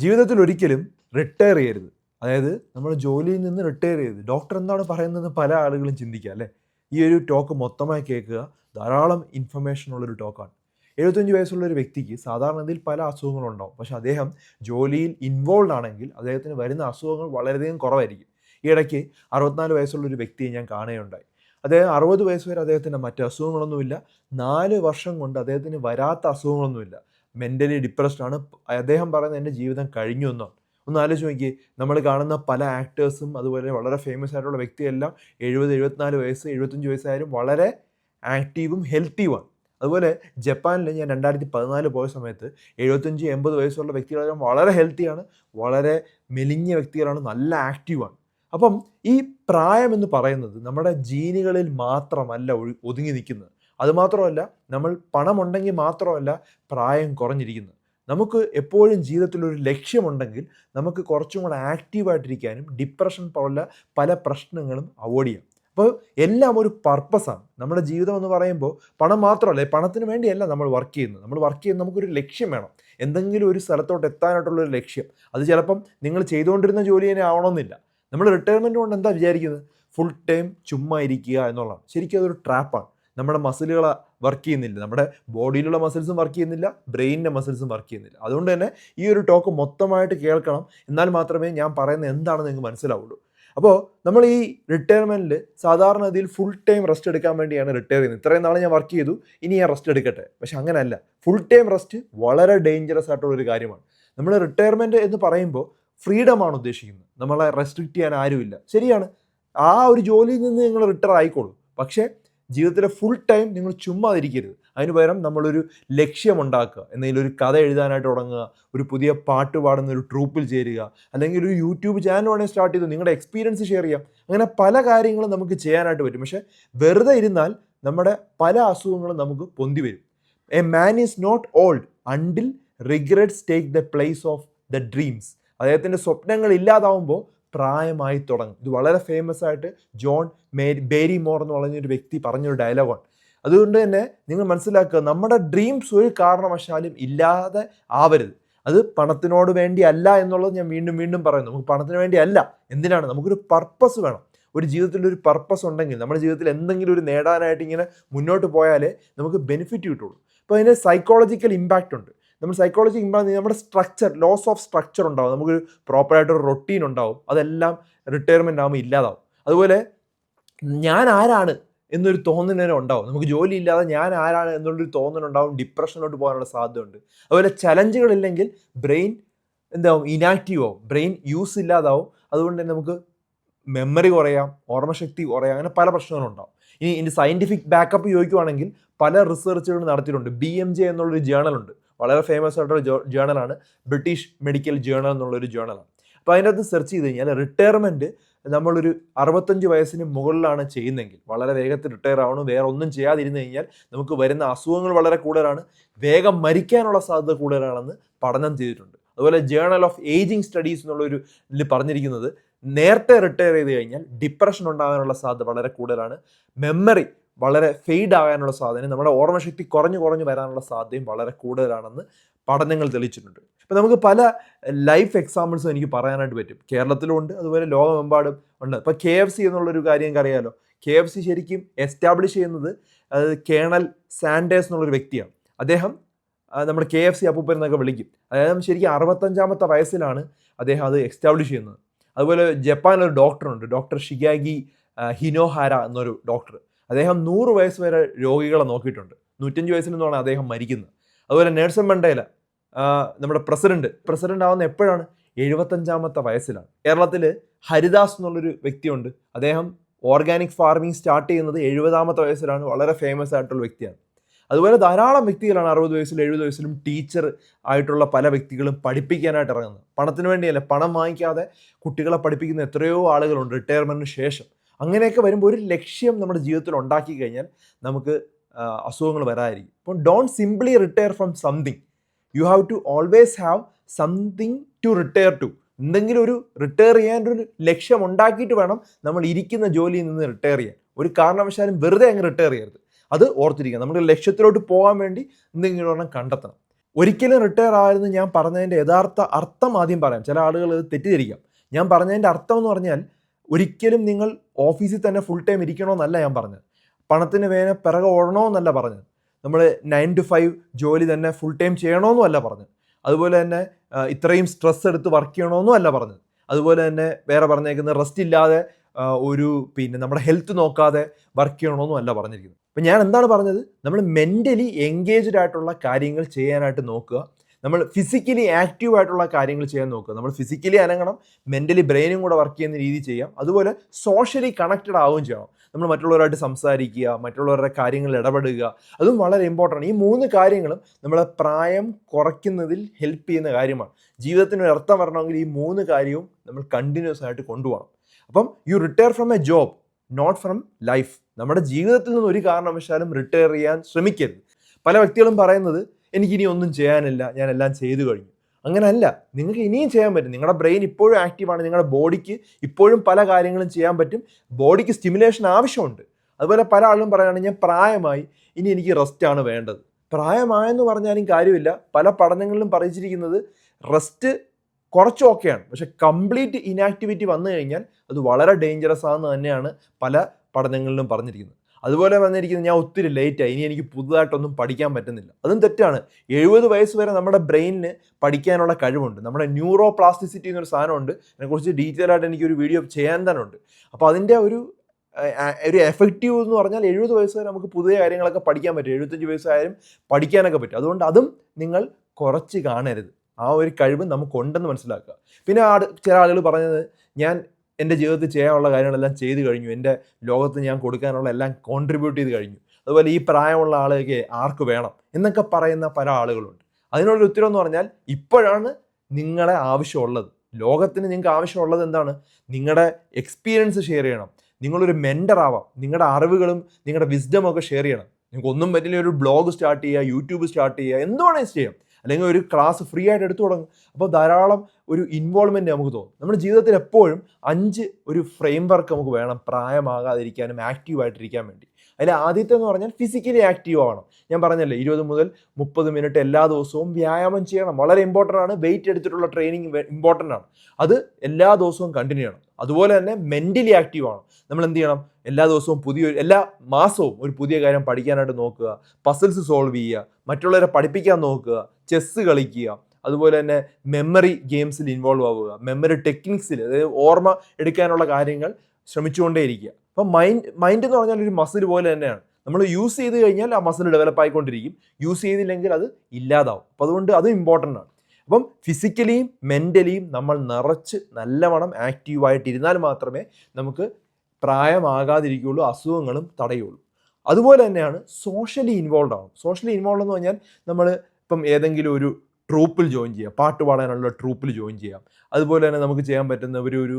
ജീവിതത്തിൽ ഒരിക്കലും റിട്ടയർ ചെയ്യരുത്. അതായത് നമ്മൾ ജോലിയിൽ നിന്ന് റിട്ടയർ ചെയ്ത് ഡോക്ടർ എന്താണ് പറയുന്നതെന്ന് പല ആളുകളും ചിന്തിക്കുക അല്ലേ? ഈ ഒരു ടോക്ക് മൊത്തമായി കേൾക്കുക ധാരാളം ഇൻഫർമേഷൻ ഉള്ളൊരു ടോക്കാണ് എഴുപത്തഞ്ച് വയസ്സുള്ള ഒരു വ്യക്തിക്ക് സാധാരണ സാധാരണയിൽ പല അസുഖങ്ങളുണ്ടാവും പക്ഷെ അദ്ദേഹം ജോലിയിൽ ഇൻവോൾവ് ആണെങ്കിൽ അദ്ദേഹത്തിന് വരുന്ന അസുഖങ്ങൾ വളരെയധികം കുറവായിരിക്കും. ഈ ഇടയ്ക്ക് അറുപത്തിനാല് വയസ്സുള്ള ഒരു വ്യക്തിയെ ഞാൻ കാണുകയുണ്ടായി. അദ്ദേഹം അറുപത് വയസ്സ് വരെ അദ്ദേഹത്തിന് മറ്റ് അസുഖങ്ങളൊന്നുമില്ല. നാല് വർഷം കൊണ്ട് അദ്ദേഹത്തിന് വരാത്ത അസുഖങ്ങളൊന്നുമില്ല. മെന്റലി ഡിപ്രസ്ഡ് ആണ്. അദ്ദേഹം പറയുന്നത് എന്റെ ജീവിതം കഴിഞ്ഞു എന്നാണ് ഒന്ന് ആലോചിച്ച് നോക്കി നമ്മൾ കാണുന്ന പല ആക്ടേഴ്സും അതുപോലെ വളരെ ഫേമസ് ആയിട്ടുള്ള വ്യക്തിയെല്ലാം എഴുപത് എഴുപത്തിനാല് വയസ്സ് എഴുപത്തഞ്ച് വയസ്സായാലും വളരെ ആക്റ്റീവും ഹെൽത്തിയുമാണ് അതുപോലെ ജപ്പാനിൽ ഞാൻ രണ്ടായിരത്തി പതിനാല് പോയ സമയത്ത് എഴുപത്തഞ്ച് എൺപത് വയസ്സുള്ള വ്യക്തികളെല്ലാം വളരെ ഹെൽത്തിയാണ് വളരെ മെലിഞ്ഞ വ്യക്തികളാണ്. നല്ല ആക്റ്റീവാണ് അപ്പം ഈ പ്രായം എന്ന് പറയുന്നത് നമ്മുടെ ജീനുകളിൽ മാത്രമല്ല ഒതുങ്ങി നിൽക്കുന്നത്. അതുമാത്രമല്ല നമ്മൾ പണമുണ്ടെങ്കിൽ മാത്രമല്ല പ്രായം കുറഞ്ഞിരിക്കുന്നത് നമുക്ക് എപ്പോഴും ജീവിതത്തിൽ ഒരു ലക്ഷ്യമുണ്ടെങ്കിൽ നമുക്ക് കുറച്ചും കൂടെ ആക്റ്റീവായിട്ടിരിക്കാനും ഡിപ്രഷൻ പോലുള്ള പല പ്രശ്നങ്ങളും അവോയ്ഡ് ചെയ്യാം. അപ്പോൾ എല്ലാം ഒരു പർപ്പസാണ്. നമ്മുടെ ജീവിതം എന്ന് പറയുമ്പോൾ പണം മാത്രമല്ല പണത്തിന് വേണ്ടിയല്ല നമ്മൾ വർക്ക് ചെയ്യുന്നത്. നമ്മൾ വർക്ക് ചെയ്യുന്ന നമുക്കൊരു ലക്ഷ്യം വേണം. എന്തെങ്കിലും ഒരു സ്ഥലത്തോട്ട് എത്താനായിട്ടുള്ള ഒരു ലക്ഷ്യം. അത് ചിലപ്പം നിങ്ങൾ ചെയ്തുകൊണ്ടിരുന്ന ജോലി തന്നെ ആവണമെന്നില്ല. നമ്മൾ റിട്ടയർമെന്റ് കൊണ്ട് എന്താ വിചാരിക്കുന്നത്? ഫുൾ ടൈം ചുമ്മാ ഇരിക്കുക എന്നുള്ളതാണ്. ശരിക്കും അതൊരു ട്രാപ്പാണ് നമ്മുടെ മസിലുകൾ വർക്ക് ചെയ്യുന്നില്ല. നമ്മുടെ ബോഡിയിലുള്ള മസിൽസും വർക്ക് ചെയ്യുന്നില്ല ബ്രെയിനിന്റെ മസിൽസും വർക്ക് ചെയ്യുന്നില്ല. അതുകൊണ്ട് തന്നെ ഈ ഒരു ടോക്ക് മൊത്തമായിട്ട് കേൾക്കണം. എന്നാൽ മാത്രമേ ഞാൻ പറയുന്നത് എന്താണെന്ന് നിങ്ങൾക്ക് മനസ്സിലാവുള്ളൂ. അപ്പോൾ നമ്മൾ ഈ റിട്ടയർമെന്റിൽ സാധാരണ ഇതിൽ ഫുൾ ടൈം റെസ്റ്റ് എടുക്കാൻ വേണ്ടിയാണ് റിട്ടയർ ചെയ്യുന്നത്. ഇത്രയും നാൾ ഞാൻ വർക്ക് ചെയ്തു ഇനി ഞാൻ റെസ്റ്റ് എടുക്കട്ടെ. പക്ഷെ അങ്ങനെയല്ല. ഫുൾ ടൈം റെസ്റ്റ് വളരെ ഡേഞ്ചറസ് ആയിട്ടുള്ള ഒരു കാര്യമാണ്. നമ്മൾ റിട്ടയർമെന്റ് എന്ന് പറയുമ്പോൾ ഫ്രീഡമാണ് ഉദ്ദേശിക്കുന്നത്. നമ്മളെ റെസ്ട്രിക്റ്റ് ചെയ്യാൻ ആരുമില്ല. ശരിയാണ്. ആ ഒരു ജോലിയിൽ നിന്ന് നിങ്ങൾ റിട്ടയർ ആയിക്കോളൂ. പക്ഷേ ജീവിതത്തിലെ ഫുൾ ടൈം നിങ്ങൾ ചുമ്മാതിരിക്കരുത്. അതിന് പകരം നമ്മളൊരു ലക്ഷ്യമുണ്ടാക്കുക. എന്തെങ്കിലും ഒരു കഥ എഴുതാനായിട്ട് തുടങ്ങുക ഒരു പുതിയ പാട്ട് പാടുന്ന ഒരു ട്രൂപ്പിൽ ചേരുക അല്ലെങ്കിൽ ഒരു യൂട്യൂബ് ചാനൽ വേണമെങ്കിൽ സ്റ്റാർട്ട് ചെയ്തു നിങ്ങളുടെ എക്സ്പീരിയൻസ് ഷെയർ ചെയ്യാം. അങ്ങനെ പല കാര്യങ്ങളും നമുക്ക് ചെയ്യാനായിട്ട് പറ്റും. പക്ഷേ വെറുതെ ഇരുന്നാൽ നമ്മുടെ പല അസുഖങ്ങളും നമുക്ക് പൊന്തി വരും. A man is not old until regrets take the place of the dreams അദ്ദേഹത്തിന്റെ സ്വപ്നങ്ങൾ ഇല്ലാതാവുമ്പോൾ പ്രായമായി തുടങ്ങും. ഇത് വളരെ ഫേമസ് ആയിട്ട് ജോൺ മേരി ബേരി മോർ എന്ന് പറഞ്ഞൊരു വ്യക്തി പറഞ്ഞൊരു ഡയലോഗാണ് അതുകൊണ്ട് തന്നെ നിങ്ങൾ മനസ്സിലാക്കുക നമ്മുടെ ഡ്രീംസ് ഒരു കാരണവശാലും ഇല്ലാതെ ആവരുത്. അത് പണത്തിനോട് വേണ്ടി അല്ല എന്നുള്ളത് ഞാൻ വീണ്ടും വീണ്ടും പറയുന്നു. നമുക്ക് പണത്തിന് വേണ്ടി അല്ല എന്തിനാണ്? നമുക്കൊരു പർപ്പസ് വേണം. ഒരു ജീവിതത്തിൽ ഒരു പർപ്പസ് ഉണ്ടെങ്കിൽ നമ്മുടെ ജീവിതത്തിൽ എന്തെങ്കിലും ഒരു നേടാനായിട്ട് ഇങ്ങനെ മുന്നോട്ട് പോയാലേ നമുക്ക് ബെനിഫിറ്റ് കിട്ടുള്ളൂ. അപ്പോൾ അതിന് സൈക്കോളജിക്കൽ ഇമ്പാക്റ്റ് ഉണ്ട്. നമ്മൾ സൈക്കോളജി ഇമ്പാക്ട് നമ്മുടെ സ്ട്രക്ചർ ലോസ് ഓഫ് സ്ട്രക്ചർ ഉണ്ടാവും. നമുക്കൊരു പ്രോപ്പറായിട്ടൊരു റൊട്ടീൻ ഉണ്ടാവും. അതെല്ലാം റിട്ടയർമെന്റ് ആകുമ്പോൾ ഇല്ലാതാവും. അതുപോലെ ഞാൻ ആരാണ് എന്നൊരു തോന്നലിനെ ഉണ്ടാവും. നമുക്ക് ജോലി ഇല്ലാതെ ഞാൻ ആരാണ് എന്നുള്ളൊരു തോന്നലുണ്ടാവും ഡിപ്രഷനിലോട്ട് പോകാനുള്ള സാധ്യതയുണ്ട്. അതുപോലെ ചലഞ്ചുകൾ ഇല്ലെങ്കിൽ ബ്രെയിൻ എന്താവും? ഇനാക്റ്റീവ് ആവും. ബ്രെയിൻ യൂസ് ഇല്ലാതാവും. അതുകൊണ്ട് തന്നെ നമുക്ക് മെമ്മറി കുറയാം ഓർമ്മശക്തി കുറയാം. അങ്ങനെ പല പ്രശ്നങ്ങളും ഉണ്ടാവും. ഇനി ഇതിന്റെ സയന്റിഫിക് ബാക്കപ്പ് ചോദിക്കുവാണെങ്കിൽ പല റിസർച്ചുകളും നടത്തിയിട്ടുണ്ട്. ബി എം ജെ എന്നുള്ളൊരു ജേണലുണ്ട് വളരെ ഫേമസ് ആയിട്ടുള്ള ജേണലാണ് ബ്രിട്ടീഷ് മെഡിക്കൽ ജേണൽ എന്നുള്ളൊരു ജേണലാണ് അപ്പോൾ അതിന്റെ അകത്ത് സെർച്ച് ചെയ്ത് കഴിഞ്ഞാൽ റിട്ടയർമെന്റ് നമ്മളൊരു അറുപത്തഞ്ച് വയസ്സിന് മുകളിലാണ് ചെയ്യുന്നതെങ്കിൽ വളരെ വേഗത്തിൽ റിട്ടയർ ആവണം വേറെ ഒന്നും ചെയ്യാതിരുന്നു കഴിഞ്ഞാൽ നമുക്ക് വരുന്ന അസുഖങ്ങൾ വളരെ കൂടുതലാണ് വേഗം മരിക്കാനുള്ള സാധ്യത കൂടുതലാണെന്ന് പഠനം ചെയ്തിട്ടുണ്ട്. അതുപോലെ ജേണൽ ഓഫ് ഏജിങ് സ്റ്റഡീസ് എന്നുള്ളൊരു ഇതിൽ പറഞ്ഞിരിക്കുന്നത് നേരത്തെ റിട്ടയർ ചെയ്ത് കഴിഞ്ഞാൽ ഡിപ്രഷൻ ഉണ്ടാകാനുള്ള സാധ്യത വളരെ കൂടുതലാണ്. മെമ്മറി വളരെ ഫെയ്ഡ് ആകാനുള്ള സാധ്യത നമ്മുടെ ഓർമ്മശക്തി കുറഞ്ഞു കുറഞ്ഞു വരാനുള്ള സാധ്യതയും വളരെ കൂടുതലാണെന്ന് പഠനങ്ങൾ തെളിയിച്ചിട്ടുണ്ട്. ഇപ്പം നമുക്ക് പല ലൈഫ് എക്സാമ്പിൾസും എനിക്ക് പറയാനായിട്ട് പറ്റും. കേരളത്തിലും ഉണ്ട് അതുപോലെ ലോകമെമ്പാടും ഉണ്ട്. ഇപ്പം കെ എഫ് സി എന്നുള്ളൊരു കാര്യം എനിക്ക് അറിയാലോ കെ എഫ് സി ശരിക്കും എസ്റ്റാബ്ലിഷ് ചെയ്യുന്നത് കേണൽ സാൻഡേഴ്സ് എന്നുള്ളൊരു വ്യക്തിയാണ്. അദ്ദേഹം നമ്മുടെ കെ എഫ് സി അപ്പൂപ്പൻ എന്നൊക്കെ വിളിക്കും. അദ്ദേഹം ശരിക്കും അറുപത്തഞ്ചാമത്തെ വയസ്സിലാണ് അദ്ദേഹം അത് എസ്റ്റാബ്ലിഷ് ചെയ്യുന്നത്. അതുപോലെ ജപ്പാനിലൊരു ഡോക്ടറുണ്ട് ഡോക്ടർ ഷിഗാഗി ഹിനോഹാര എന്നൊരു ഡോക്ടർ അദ്ദേഹം നൂറ് വയസ്സ് വരെ രോഗികളെ നോക്കിയിട്ടുണ്ട്. നൂറ്റഞ്ച് വയസ്സിൽ നിന്നാണ് അദ്ദേഹം മരിക്കുന്നത്. അതുപോലെ നേഴ്സൺ മണ്ടേല നമ്മുടെ പ്രസിഡന്റ്. പ്രസിഡന്റ് ആവുന്ന എപ്പോഴാണ്? എഴുപത്തഞ്ചാമത്തെ വയസ്സിലാണ്. കേരളത്തിൽ ഹരിദാസ് എന്നുള്ളൊരു വ്യക്തിയുണ്ട്. അദ്ദേഹം ഓർഗാനിക് ഫാർമിംഗ് സ്റ്റാർട്ട് ചെയ്യുന്നത് എഴുപതാമത്തെ വയസ്സിലാണ്. വളരെ ഫേമസ് ആയിട്ടുള്ള വ്യക്തിയാണ്. അതുപോലെ ധാരാളം വ്യക്തികളാണ് അറുപത് വയസ്സിലും എഴുപത് വയസ്സിലും ടീച്ചർ ആയിട്ടുള്ള പല വ്യക്തികളും പഠിപ്പിക്കാനായിട്ട് ഇറങ്ങുന്നത് പണത്തിന് വേണ്ടിയല്ല പണം വാങ്ങിക്കാതെ കുട്ടികളെ പഠിപ്പിക്കുന്ന എത്രയോ ആളുകളുണ്ട്. റിട്ടയർമെന്റിന് ശേഷം. അങ്ങനെയൊക്കെ വരുമ്പോൾ ഒരു ലക്ഷ്യം നമ്മുടെ ജീവിതത്തിൽ ഉണ്ടാക്കി കഴിഞ്ഞാൽ നമുക്ക് അസുഖങ്ങൾ വരാതിരിക്കും. അപ്പം don't simply retire from something you have to always have something to retire to എന്തെങ്കിലും ഒരു റിട്ടയർ ചെയ്യാൻ ഒരു ലക്ഷ്യം ഉണ്ടാക്കിയിട്ട് വേണം നമ്മൾ ഇരിക്കുന്ന ജോലിയിൽ നിന്ന് റിട്ടയർ ചെയ്യാൻ. ഒരു കാരണവശാലും വെറുതെ അങ്ങ് റിട്ടയർ ചെയ്യരുത്. അത് ഓർത്തിരിക്കുക. നമ്മുടെ ലക്ഷ്യത്തിലോട്ട് പോകാൻ വേണ്ടി എന്തെങ്കിലും ഒരെണ്ണം കണ്ടെത്തണം. ഒരിക്കലും റിട്ടയർ ആയിരുന്നു ഞാൻ പറഞ്ഞതിന്റെ യഥാർത്ഥ അർത്ഥം ആദ്യം പറയാം. ചില ആളുകൾ ഇത് തെറ്റിദ്ധരിക്കാം. ഞാൻ പറഞ്ഞതിന്റെ അർത്ഥം എന്ന് പറഞ്ഞാൽ ഒരിക്കലും നിങ്ങൾ ഓഫീസിൽ തന്നെ ഫുൾ ടൈം ഇരിക്കണമെന്നല്ല ഞാൻ പറഞ്ഞത്. പണത്തിന് വേന പിറകെ ഓടണമെന്നല്ല പറഞ്ഞത്. നമ്മൾ നയൻ ടു ഫൈവ് ജോലി തന്നെ ഫുൾ ടൈം ചെയ്യണമെന്നും അല്ല പറഞ്ഞത്. അതുപോലെ തന്നെ ഇത്രയും സ്ട്രെസ് എടുത്ത് വർക്ക് ചെയ്യണമെന്നും അല്ല പറഞ്ഞത്. അതുപോലെ തന്നെ വേറെ പറഞ്ഞേക്കുന്നത് റെസ്റ്റ് ഇല്ലാതെ ഒരു പിന്നെ നമ്മുടെ ഹെൽത്ത് നോക്കാതെ വർക്ക് ചെയ്യണമെന്നും അല്ല പറഞ്ഞിരിക്കുന്നത്. അപ്പം ഞാൻ എന്താണ് പറഞ്ഞത്? നമ്മൾ മെന്റലി എൻഗേജ്ഡ് ആയിട്ടുള്ള കാര്യങ്ങൾ ചെയ്യാനായിട്ട് നോക്കുക. നമ്മൾ ഫിസിക്കലി ആക്റ്റീവ് ആയിട്ടുള്ള കാര്യങ്ങൾ ചെയ്യാൻ നോക്കുക. നമ്മൾ ഫിസിക്കലി അനങ്ങണം മെന്റലി ബ്രെയിനും കൂടെ വർക്ക് ചെയ്യുന്ന രീതി ചെയ്യാം. അതുപോലെ സോഷ്യലി കണക്റ്റഡ് ആവുകയും ചെയ്യണം. നമ്മൾ മറ്റുള്ളവരായിട്ട് സംസാരിക്കുക മറ്റുള്ളവരുടെ കാര്യങ്ങളിൽ ഇടപെടുക. അതും വളരെ ഇമ്പോർട്ടന്റ് ഈ മൂന്ന് കാര്യങ്ങളും നമ്മളെ പ്രായം കുറയ്ക്കുന്നതിൽ ഹെൽപ്പ് ചെയ്യുന്ന കാര്യമാണ്. ജീവിതത്തിന് ഒരു അർത്ഥം വരണമെങ്കിൽ ഈ മൂന്ന് കാര്യവും നമ്മൾ കണ്ടിന്യൂസ് ആയിട്ട് കൊണ്ടുപോകണം. അപ്പം you retire from a job not from life നമ്മുടെ ജീവിതത്തിൽ നിന്ന് ഒരു കാരണവശാലും റിട്ടയർ ചെയ്യാൻ ശ്രമിക്കരുത്. പല വ്യക്തികളും പറയുന്നത് എനിക്കിനി ഒന്നും ചെയ്യാനില്ല ഞാൻ എല്ലാം ചെയ്തു കഴിഞ്ഞു. അങ്ങനല്ല നിങ്ങൾക്ക് ഇനിയും ചെയ്യാൻ പറ്റും. നിങ്ങളുടെ ബ്രെയിൻ ഇപ്പോഴും ആക്റ്റീവാണ് നിങ്ങളുടെ ബോഡിക്ക് ഇപ്പോഴും പല കാര്യങ്ങളും ചെയ്യാൻ പറ്റും. ബോഡിക്ക് സ്റ്റിമുലേഷൻ ആവശ്യമുണ്ട്. അതുപോലെ പല ആളും പറയുകയാണ് ഞാൻ പ്രായമായി ഇനി എനിക്ക് റെസ്റ്റ് ആണ് വേണ്ടത്. പ്രായമായെന്ന് പറഞ്ഞാലും കാര്യമില്ല. പല പഠനങ്ങളിലും പറയിച്ചിരിക്കുന്നത് റെസ്റ്റ് കുറച്ച് ഓക്കെയാണ്. പക്ഷെ കംപ്ലീറ്റ് ഇനാക്ടിവിറ്റി വന്നു കഴിഞ്ഞാൽ അത് വളരെ ഡേഞ്ചറസ് ആണെന്ന് തന്നെയാണ് പല പഠനങ്ങളിലും പറഞ്ഞിരിക്കുന്നത്. അതുപോലെ വന്നിരിക്കുന്നത് ഞാൻ ഒത്തിരി ലേറ്റായി ഇനി എനിക്ക് പുതുതായിട്ടൊന്നും പഠിക്കാൻ പറ്റുന്നില്ല. അതും തെറ്റാണ്. എഴുപത് വയസ്സ് വരെ നമ്മുടെ ബ്രെയിനിന് പഠിക്കാനുള്ള കഴിവുണ്ട്. നമ്മുടെ ന്യൂറോ പ്ലാസ്റ്റിസിറ്റി എന്നൊരു സാധനമുണ്ട്. അതിനെക്കുറിച്ച് ഡീറ്റെയിൽ ആയിട്ട് എനിക്കൊരു വീഡിയോ ചെയ്യാൻ തന്നെ ഉണ്ട്. അപ്പോൾ അതിന്റെ ഒരു ഒരു എഫക്റ്റീവ് എന്ന് പറഞ്ഞാൽ എഴുപത് വയസ്സ് വരെ നമുക്ക് പുതിയ കാര്യങ്ങളൊക്കെ പഠിക്കാൻ പറ്റും. എഴുപത്തഞ്ച് വയസ്സായാലും പഠിക്കാനൊക്കെ പറ്റും. അതുകൊണ്ട് അതും നിങ്ങൾ കുറച്ച് കാണരുത്. ആ ഒരു കഴിവ് നമുക്കുണ്ടെന്ന് മനസ്സിലാക്കുക. പിന്നെ ആ ചില ആളുകൾ പറഞ്ഞത് ഞാൻ എന്റെ ജീവിതത്തിൽ ചെയ്യാനുള്ള കാര്യങ്ങളെല്ലാം ചെയ്തു കഴിഞ്ഞു. എന്റെ ലോകത്ത് ഞാൻ കൊടുക്കാനുള്ള എല്ലാം കോൺട്രിബ്യൂട്ട് ചെയ്ത് കഴിഞ്ഞു. അതുപോലെ ഈ പ്രായമുള്ള ആളുകൾക്ക് ആർക്ക് വേണം എന്നൊക്കെ പറയുന്ന പല ആളുകളുണ്ട്. അതിനുള്ളൊരു ഉത്തരം എന്ന് പറഞ്ഞാൽ ഇപ്പോഴാണ് നിങ്ങളെ ആവശ്യമുള്ളത്. ലോകത്തിന് നിങ്ങൾക്ക് ആവശ്യമുള്ളത് എന്താണ്? നിങ്ങളുടെ എക്സ്പീരിയൻസ് ഷെയർ ചെയ്യണം. നിങ്ങളൊരു മെന്റർ ആവാം. നിങ്ങളുടെ അറിവുകളും നിങ്ങളുടെ വിസ്ഡം ഒക്കെ ഷെയർ ചെയ്യണം. നിങ്ങൾക്ക് ഒന്നും പറ്റില്ല ഒരു ബ്ലോഗ് സ്റ്റാർട്ട് ചെയ്യുക യൂട്യൂബ് സ്റ്റാർട്ട് ചെയ്യുക എന്ത് വേണമെങ്കിലും ചെയ്യാം. അല്ലെങ്കിൽ ഒരു ക്ലാസ് ഫ്രീ ആയിട്ട് എടുത്തു തുടങ്ങും. അപ്പോൾ ധാരാളം ഒരു ഇൻവോൾവ്മെന്റ് നമുക്ക് തോന്നും. നമ്മുടെ ജീവിതത്തിൽ എപ്പോഴും അഞ്ച് ഒരു ഫ്രെയിം വർക്ക് നമുക്ക് വേണം പ്രായമാകാതിരിക്കാനും ആക്റ്റീവായിട്ടിരിക്കാൻ വേണ്ടി. അതിൽ ആദ്യത്തെ എന്ന് പറഞ്ഞാൽ ഫിസിക്കലി ആക്റ്റീവ് ആവണം. ഞാൻ പറഞ്ഞല്ലേ ഇരുപത് മുതൽ മുപ്പത് മിനിറ്റ് എല്ലാ ദിവസവും വ്യായാമം ചെയ്യണം. വളരെ ഇമ്പോർട്ടന്റ് ആണ്. വെയിറ്റ് എടുത്തിട്ടുള്ള ട്രെയിനിങ് ഇമ്പോർട്ടന്റ് ആണ്. അത് എല്ലാ ദിവസവും കണ്ടിന്യൂ ചെയ്യണം. അതുപോലെ തന്നെ മെന്റലി ആക്റ്റീവ് ആണ് നമ്മൾ എന്ത് ചെയ്യണം? എല്ലാ ദിവസവും പുതിയ എല്ലാ മാസവും ഒരു പുതിയ കാര്യം പഠിക്കാനായിട്ട് നോക്കുക. പസിൽസ് സോൾവ് ചെയ്യുക. മറ്റുള്ളവരെ പഠിപ്പിക്കാൻ നോക്കുക. ചെസ്സ് കളിക്കുക. അതുപോലെ തന്നെ മെമ്മറി ഗെയിംസിൽ ഇൻവോൾവ് ആവുക. മെമ്മറി ടെക്നിക്സിൽ അതായത് ഓർമ്മ എടുക്കാനുള്ള കാര്യങ്ങൾ ശ്രമിച്ചുകൊണ്ടേയിരിക്കുക. അപ്പം മൈൻഡ് മൈൻഡ് എന്ന് പറഞ്ഞാൽ ഒരു മസിൽ പോലെ തന്നെയാണ്. നമ്മൾ യൂസ് ചെയ്ത് കഴിഞ്ഞാൽ ആ മസിൽ ഡെവലപ്പ് ആയിക്കൊണ്ടിരിക്കും. യൂസ് ചെയ്തില്ലെങ്കിൽ അത് ഇല്ലാതാവും. അപ്പോൾ അതുകൊണ്ട് അതും ഇമ്പോർട്ടന്റ് ആണ്. അപ്പം ഫിസിക്കലിയും മെന്റലിയും നമ്മൾ നിറച്ച് നല്ലവണ്ണം ആക്റ്റീവായിട്ടിരുന്നാൽ മാത്രമേ നമുക്ക് പ്രായമാകാതിരിക്കുകയുള്ളൂ അസുഖങ്ങളും തടയുള്ളൂ അതുപോലെ തന്നെയാണ് സോഷ്യലി ഇൻവോൾവ് ആവും. സോഷ്യലി ഇൻവോൾവ് എന്ന് പറഞ്ഞാൽ നമ്മൾ ഇപ്പം ഏതെങ്കിലും ഒരു ട്രൂപ്പിൽ ജോയിൻ ചെയ്യാം. പാട്ട് പാടാനുള്ള ട്രൂപ്പിൽ ജോയിൻ ചെയ്യാം. അതുപോലെ തന്നെ നമുക്ക് ചെയ്യാൻ പറ്റുന്ന ഒരു ഒരു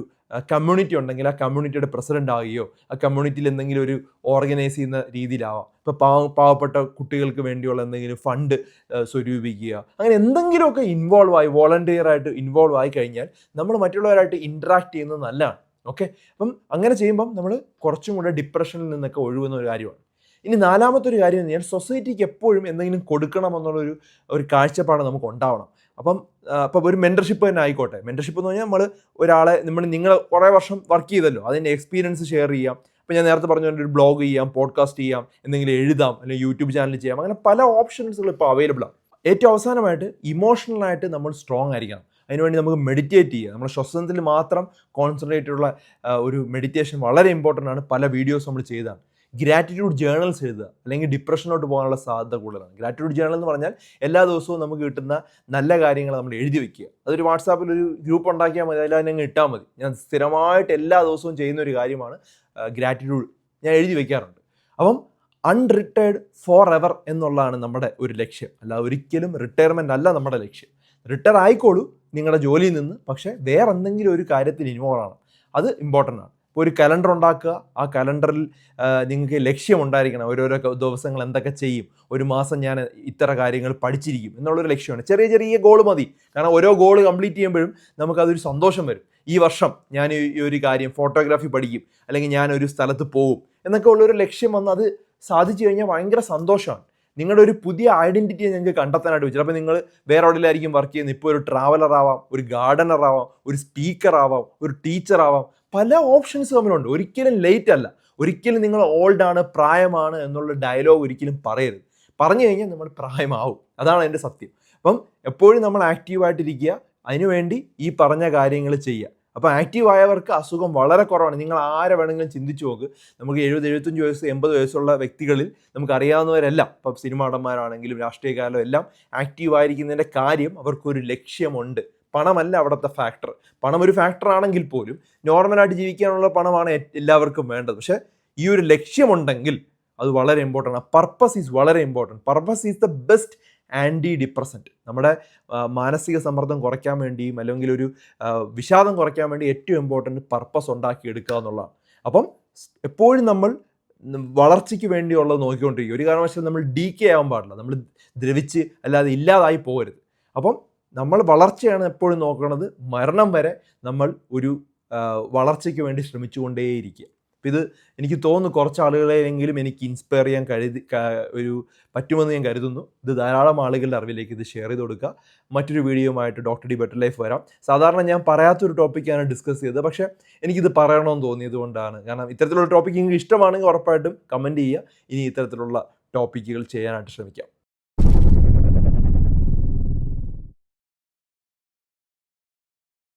കമ്മ്യൂണിറ്റി ഉണ്ടെങ്കിൽ ആ കമ്മ്യൂണിറ്റിയുടെ പ്രസിഡന്റ് ആകുകയോ ആ കമ്മ്യൂണിറ്റിയിൽ എന്തെങ്കിലും ഒരു ഓർഗനൈസ് ചെയ്യുന്ന രീതിയിലാവാം. ഇപ്പോൾ പാവ പാവപ്പെട്ട കുട്ടികൾക്ക് വേണ്ടിയുള്ള എന്തെങ്കിലും ഫണ്ട് സ്വരൂപിക്കുക. അങ്ങനെ എന്തെങ്കിലുമൊക്കെ ഇൻവോൾവ് ആയി വോളണ്ടിയർ ആയിട്ട് ഇൻവോൾവ് ആയി കഴിഞ്ഞാൽ നമ്മൾ മറ്റുള്ളവരായിട്ട് ഇൻട്രാക്ട് ചെയ്യുന്നത് നല്ലതാണ്. ഓക്കെ അപ്പം അങ്ങനെ ചെയ്യുമ്പം നമ്മൾ കുറച്ചും കൂടെ ഡിപ്രഷനിൽ നിന്നൊക്കെ ഒഴിവുന്ന ഒരു കാര്യമാണ്. ഇനി നാലാമത്തെ ഒരു കാര്യം ഞാൻ സൊസൈറ്റിക്ക് എപ്പോഴും എന്തെങ്കിലും കൊടുക്കണം എന്നുള്ളൊരു ഒരു കാഴ്ചപ്പാട് നമുക്ക് ഉണ്ടാവണം. അപ്പം ഇപ്പം ഒരു മെന്റർഷിപ്പ് തന്നെ ആയിക്കോട്ടെ. മെന്റർഷിപ്പ് എന്ന് പറഞ്ഞാൽ നമ്മൾ ഒരാളെ നമ്മൾ നിങ്ങൾ കുറേ വർഷം വർക്ക് ചെയ്തല്ലോ. അതിന്റെ എക്സ്പീരിയൻസ് ഷെയർ ചെയ്യാം. ഇപ്പം ഞാൻ നേരത്തെ പറഞ്ഞ ഒരു ബ്ലോഗ് ചെയ്യാം പോഡ്കാസ്റ്റ് ചെയ്യാം എന്തെങ്കിലും എഴുതാം അല്ലെങ്കിൽ യൂട്യൂബ് ചാനൽ ചെയ്യാം അങ്ങനെ പല ഓപ്ഷൻസുകൾ ഇപ്പോൾ അവൈലബിൾ ആണ്. ഏറ്റവും അവസാനമായിട്ട് ഇമോഷണലായിട്ട് നമ്മൾ സ്ട്രോങ് ആയിരിക്കണം. അതിനുവേണ്ടി നമുക്ക് മെഡിറ്റേറ്റ് ചെയ്യുക. നമ്മുടെ ശ്വസനത്തിൽ മാത്രം കോൺസെൻട്രേറ്റ് ഉള്ള ഒരു മെഡിറ്റേഷൻ വളരെ ഇമ്പോർട്ടന്റ് ആണ്. പല വീഡിയോസ് നമ്മൾ ചെയ്തതാണ് ഗ്രാറ്റിറ്റ്യൂഡ് ജേണൽസ് എഴുതുക അല്ലെങ്കിൽ ഡിപ്രഷനിലോട്ട് പോകാനുള്ള സാധ്യത കൂടുതലാണ്. ഗ്രാറ്റിറ്റ്യൂഡ് ജേണൽ എന്ന് പറഞ്ഞാൽ എല്ലാ ദിവസവും നമുക്ക് കിട്ടുന്ന നല്ല കാര്യങ്ങൾ നമ്മൾ എഴുതി വെക്കുക. അതൊരു വാട്സാപ്പിൽ ഒരു ഗ്രൂപ്പ് ഉണ്ടാക്കിയാൽ മതി അതിൽ അങ്ങ് ഇട്ടാൽ മതി. ഞാൻ സ്ഥിരമായിട്ട് എല്ലാ ദിവസവും ചെയ്യുന്ന ഒരു കാര്യമാണ് ഗ്രാറ്റിറ്റ്യൂഡ് ഞാൻ എഴുതി വെക്കാറുണ്ട്. അപ്പം അൺറിട്ടയർഡ് ഫോർ എവർ എന്നുള്ളതാണ് നമ്മുടെ ഒരു ലക്ഷ്യം. അല്ല ഒരിക്കലും റിട്ടയർമെന്റ് അല്ല നമ്മുടെ ലക്ഷ്യം. റിട്ടയർ ആയിക്കോളൂ നിങ്ങളുടെ ജോലിയിൽ നിന്ന് പക്ഷേ വേറെ എന്തെങ്കിലും ഒരു കാര്യത്തിൽ ഇൻവോൾവ് ആണ്. അത് ഇമ്പോർട്ടന്റ് ആണ്. ഇപ്പോൾ ഒരു കലണ്ടർ ഉണ്ടാക്കുക. ആ കലണ്ടറിൽ നിങ്ങൾക്ക് ലക്ഷ്യമുണ്ടായിരിക്കണം. ഓരോരോ ദിവസങ്ങൾ എന്തൊക്കെ ചെയ്യും. ഒരു മാസം ഞാൻ ഇത്ര കാര്യങ്ങൾ പഠിച്ചിരിക്കും എന്നുള്ളൊരു ലക്ഷ്യമാണ്. ചെറിയ ചെറിയ ഗോൾ മതി. കാരണം ഓരോ ഗോൾ കംപ്ലീറ്റ് ചെയ്യുമ്പോഴും നമുക്കതൊരു സന്തോഷം വരും. ഈ വർഷം ഞാൻ ഈ ഒരു കാര്യം ഫോട്ടോഗ്രാഫി പഠിക്കും. അല്ലെങ്കിൽ ഞാൻ ഒരു സ്ഥലത്ത് പോകും എന്നൊക്കെ ഉള്ളൊരു ലക്ഷ്യം വന്ന് അത് സാധിച്ചു കഴിഞ്ഞാൽ ഭയങ്കര സന്തോഷമാണ്. നിങ്ങളുടെ ഒരു പുതിയ ഐഡന്റിറ്റി നിങ്ങൾക്ക് കണ്ടെത്താനായിട്ട് വെച്ചു അപ്പോൾ നിങ്ങൾ വേറെ എവിടെയായിരിക്കും വർക്ക് ചെയ്യുന്നത് ഇപ്പോൾ ഒരു ട്രാവലർ ആവാം ഒരു ഗാർഡനർ ആവാം ഒരു സ്പീക്കർ ആവാം ഒരു ടീച്ചർ ആവാം. പല ഓപ്ഷൻസ് തമ്മിലുണ്ട്. ഒരിക്കലും ലേറ്റ് അല്ല. ഒരിക്കലും നിങ്ങൾ ഓൾഡ് ആണ് പ്രായമാണ് എന്നുള്ള ഡയലോഗ് ഒരിക്കലും പറയരുത്. പറഞ്ഞു കഴിഞ്ഞാൽ നമ്മൾ പ്രായമാവും. അതാണ് എന്റെ സത്യം. അപ്പം എപ്പോഴും നമ്മൾ ആക്റ്റീവായിട്ടിരിക്കുക അതിനുവേണ്ടി ഈ പറഞ്ഞ കാര്യങ്ങൾ ചെയ്യുക. അപ്പോൾ ആക്റ്റീവ് ആയവർക്ക് അസുഖം വളരെ കുറവാണ്. നിങ്ങൾ ആരെ വേണമെങ്കിലും ചിന്തിച്ചു നോക്ക്. നമുക്ക് എഴുപത് എഴുപത്തഞ്ച് വയസ്സ് എൺപത് വയസ്സുള്ള വ്യക്തികളിൽ നമുക്ക് അറിയാവുന്നവരെല്ലാം ഇപ്പം സിനിമാടന്മാരാണെങ്കിലും നടന്മാരാണെങ്കിലും രാഷ്ട്രീയക്കാരും എല്ലാം ആക്റ്റീവ് ആയിരിക്കുന്നതിന്റെ കാര്യം അവർക്കൊരു ലക്ഷ്യമുണ്ട്. പണമല്ല അവിടുത്തെ ഫാക്ടർ പണം ഒരു ഫാക്ടർ ആണെങ്കിൽ പോലും നോർമലായിട്ട് ജീവിക്കാനുള്ള പണമാണ് എല്ലാവർക്കും വേണ്ടത്. പക്ഷേ ഈ ഒരു ലക്ഷ്യമുണ്ടെങ്കിൽ അത് വളരെ ഇമ്പോർട്ടന്റ് ആണ്. പർപ്പസ് ഈസ് വളരെ important purpose is the best antidepressant നമ്മുടെ മാനസിക സമ്മർദ്ദം കുറയ്ക്കാൻ വേണ്ടിയും അല്ലെങ്കിൽ ഒരു വിഷാദം കുറയ്ക്കാൻ വേണ്ടി ഏറ്റവും ഇമ്പോർട്ടന്റ് പർപ്പസ് ഉണ്ടാക്കി എടുക്കുക എന്നുള്ളതാണ്. അപ്പം എപ്പോഴും നമ്മൾ വളർച്ചയ്ക്ക് വേണ്ടിയുള്ളത് നോക്കിക്കൊണ്ടിരിക്കും ഒരു കാരണവശാലും നമ്മൾ ഡി കെ ആവാൻ പാടില്ല. നമ്മൾ ദ്രവിച്ച് അല്ലാതെ ഇല്ലാതായി പോകരുത്. അപ്പം നമ്മൾ വളർച്ചയാണ് എപ്പോഴും നോക്കുന്നത് മരണം വരെ നമ്മൾ ഒരു വളർച്ചയ്ക്ക് വേണ്ടി ശ്രമിച്ചുകൊണ്ടേയിരിക്കുക. അപ്പം ഇത് എനിക്ക് തോന്നുന്നു കുറച്ച് ആളുകളെങ്കിലും എനിക്ക് ഇൻസ്പയർ ചെയ്യാൻ കരുതി ഒരു പറ്റുമെന്ന് ഞാൻ കരുതുന്നു. ഇത് ധാരാളം ആളുകളുടെ അറിവിലേക്ക് ഇത് ഷെയർ ചെയ്ത് കൊടുക്കുക. മറ്റൊരു വീഡിയോയുമായിട്ട് ഡോക്ടർ ഡി ബെറ്റർ ലൈഫ് വരാം. സാധാരണ ഞാൻ പറയാത്തൊരു ടോപ്പിക്കാണ് ഡിസ്കസ് ചെയ്തത്. പക്ഷേ എനിക്കിത് പറയണമെന്ന് തോന്നിയത് കൊണ്ടാണ്. കാരണം ഇത്തരത്തിലുള്ള ടോപ്പിക്ക് നിങ്ങൾക്ക് ഇഷ്ടമാണെങ്കിൽ ഉറപ്പായിട്ടും കമന്റ് ചെയ്യുക. ഇനി ഇത്തരത്തിലുള്ള ടോപ്പിക്കുകൾ ചെയ്യാനായിട്ട് ശ്രമിക്കാം.